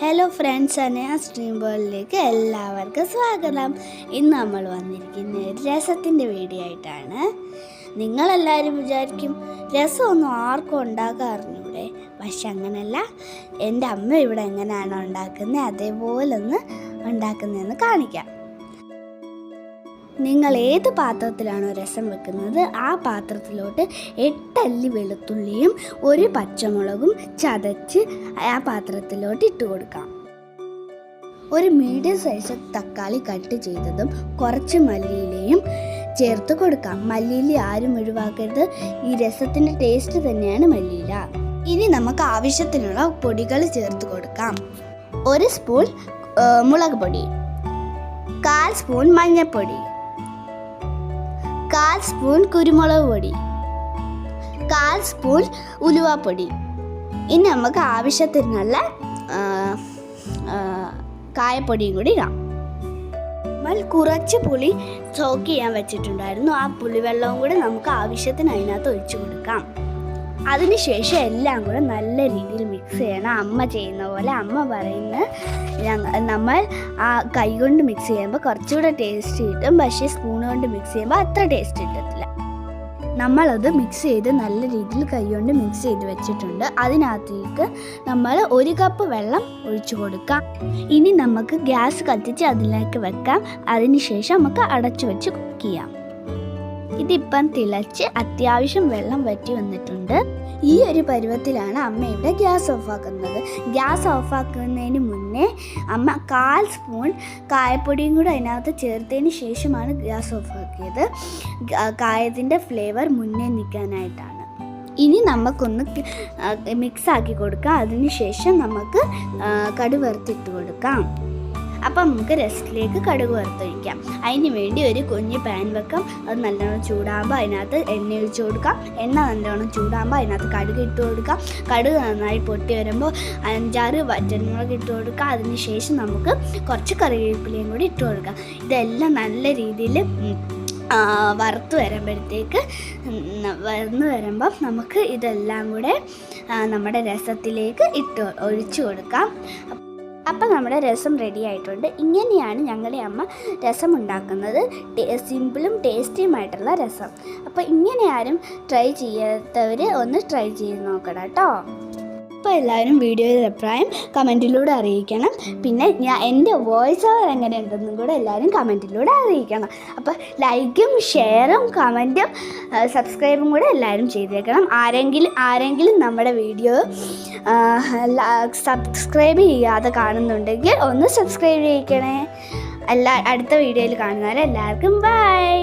Hello friends അനയാ stream ബോളിലേക്ക് എല്ലാവർക്കും സ്വാഗതം. ഇന്ന് നമ്മൾ വന്നിരിക്കുന്ന രസത്തിന്റെ വീഡിയോ ആയിട്ടാണ്. നിങ്ങളെല്ലാവരും വിചാരിക്കും രസമൊന്നും ആർക്കും ഉണ്ടാക്കാൻ അറിഞ്ഞൂടെ? പക്ഷെ അങ്ങനെയല്ല എന്റെ അമ്മ ഇവിടെ എങ്ങനെയാണ് ഉണ്ടാക്കുന്നത് അതേപോലെ ഒന്ന് ഉണ്ടാക്കുന്നതെന്ന് കാണിക്കാം. നിങ്ങൾ ഏത് പാത്രത്തിലാണോ രസം വെക്കുന്നത് ആ പാത്രത്തിലോട്ട് എട്ടല്ലി വെളുത്തുള്ളിയും ഒരു പച്ചമുളകും ചതച്ച് ആ പാത്രത്തിലോട്ട് ഇട്ട് കൊടുക്കാം. ഒരു മീഡിയം സൈസ് തക്കാളി കട്ട് ചെയ്തതും കുറച്ച് മല്ലിയിലയും ചേർത്ത് കൊടുക്കാം. മല്ലിയില ആരും ഒഴിവാക്കരുത്. ഈ രസത്തിന്റെ ടേസ്റ്റ് തന്നെയാണ് മല്ലിയില. ഇനി നമുക്ക് ആവശ്യത്തിനുള്ള പൊടികൾ ചേർത്ത് കൊടുക്കാം. ഒരു സ്പൂൺ മുളക് പൊടി. കാൽ സ്പൂൺ മഞ്ഞൾപ്പൊടി കാൽ സ്പൂൺ കുരുമുളക് പൊടി. കാൽ സ്പൂൺ ഉലുവപ്പൊടി. ഇനി നമുക്ക് ആവശ്യത്തിനുള്ള കായപ്പൊടിയും കൂടി ഇടാം. നമ്മൾ കുറച്ച് പുളി ചോക്ക് ചെയ്യാൻ വെച്ചിട്ടുണ്ടായിരുന്നു. ആ പുളിവെള്ളവും കൂടി നമുക്ക് ആവശ്യത്തിന് അതിനകത്ത് ഒഴിച്ചു കൊടുക്കാം. അതിനുശേഷം എല്ലാം കൂടെ നല്ല രീതിയിൽ മിക്സ് ചെയ്യണം. അമ്മ ചെയ്യുന്ന പോലെ അമ്മ പറയുന്ന നമ്മൾ ആ കൈ കൊണ്ട് മിക്സ് ചെയ്യുമ്പോൾ കുറച്ചുകൂടെ ടേസ്റ്റ് കിട്ടും. പക്ഷേ സ്പൂൺ കൊണ്ട് മിക്സ് ചെയ്യുമ്പോൾ അത്ര ടേസ്റ്റ് കിട്ടത്തില്ല. നമ്മളത് മിക്സ് ചെയ്ത് നല്ല രീതിയിൽ കൈ കൊണ്ട് മിക്സ് ചെയ്ത് വെച്ചിട്ടുണ്ട്. അതിനകത്തേക്ക് നമ്മൾ ഒരു കപ്പ് വെള്ളം ഒഴിച്ചു കൊടുക്കാം. ഇനി നമുക്ക് ഗ്യാസ് കത്തിച്ച് അതിലേക്ക് വെക്കാം. അതിനുശേഷം നമുക്ക് അടച്ചു വെച്ച് കുക്ക് ചെയ്യാം. ഇതിപ്പം തിളച്ച് അത്യാവശ്യം വെള്ളം വറ്റി വന്നിട്ടുണ്ട്. ഈ ഒരു പരുവത്തിലാണ് അമ്മ ഇവിടെ ഗ്യാസ് ഓഫാക്കുന്നത്. ഗ്യാസ് ഓഫാക്കുന്നതിന് മുന്നേ അമ്മ കാൽ സ്പൂൺ കായപ്പൊടിയും കൂടെ അതിനകത്ത് ചേർത്തതിന് ശേഷമാണ് ഗ്യാസ് ഓഫാക്കിയത്. കായത്തിന്റെ ഫ്ലേവർ മുന്നേ നിൽക്കാനായിട്ടാണ്. ഇനി നമുക്കൊന്ന് മിക്സ് ആക്കി കൊടുക്കാം. അതിനുശേഷം നമുക്ക് കടുവറുത്തിട്ട് കടുക് കൊടുക്കാം. അപ്പം നമുക്ക് റെസ്റ്റിലേക്ക് കടുക് വറുത്തൊഴിക്കാം. അതിന് വേണ്ടി ഒരു കുഞ്ഞ് പാൻ വെക്കാം. അത് നല്ലോണം ചൂടാകുമ്പോൾ അതിനകത്ത് എണ്ണ ഒഴിച്ചു കൊടുക്കാം. എണ്ണ നല്ലോണം ചൂടാകുമ്പോൾ അതിനകത്ത് കടുക് ഇട്ട് കൊടുക്കാം. കടുക് നന്നായി പൊട്ടി വരുമ്പോൾ അഞ്ചാറ് വറ്റൻമുളക് ഇട്ട് കൊടുക്കാം. അതിന് ശേഷം നമുക്ക് കുറച്ച് കറിവേപ്പിലയും കൂടി ഇട്ട് കൊടുക്കാം. ഇതെല്ലാം നല്ല രീതിയിൽ വറുത്ത് വരുമ്പോഴത്തേക്ക് വറന്ന് വരുമ്പം നമുക്ക് ഇതെല്ലാം കൂടെ നമ്മുടെ രസത്തിലേക്ക് ഇട്ട് ഒഴിച്ചു കൊടുക്കാം. അപ്പം നമ്മുടെ രസം റെഡി ആയിട്ടുണ്ട്. ഇങ്ങനെയാണ് ഞങ്ങളുടെ അമ്മ രസം ഉണ്ടാക്കുന്നത് സിമ്പിളും ടേസ്റ്റിയുമായിട്ടുള്ള രസം. അപ്പോൾ ഇങ്ങനെ ആരും ട്രൈ ചെയ്യാത്തവർ ഒന്ന് ട്രൈ ചെയ്ത് നോക്കണം കേട്ടോ. അപ്പോൾ എല്ലാവരും വീഡിയോയിൽ അഭിപ്രായം കമന്റിലൂടെ അറിയിക്കണം. പിന്നെ ഞാൻ എന്റെ വോയിസ് ഓവർ എങ്ങനെ ഉണ്ടെന്നും കൂടെ എല്ലാവരും കമന്റിലൂടെ അറിയിക്കണം. അപ്പോൾ ലൈക്കും ഷെയറും കമന്റും സബ്സ്ക്രൈബും കൂടെ എല്ലാവരും ചെയ്തേക്കണം. ആരെങ്കിലും ആരെങ്കിലും നമ്മുടെ വീഡിയോ സബ്സ്ക്രൈബ് ചെയ്യാതെ കാണുന്നുണ്ടെങ്കിൽ ഒന്ന് സബ്സ്ക്രൈബ് ചെയ്യിക്കണേ. എല്ലാ അടുത്ത വീഡിയോയിൽ കാണുന്നവരെ എല്ലാവർക്കും ബൈ.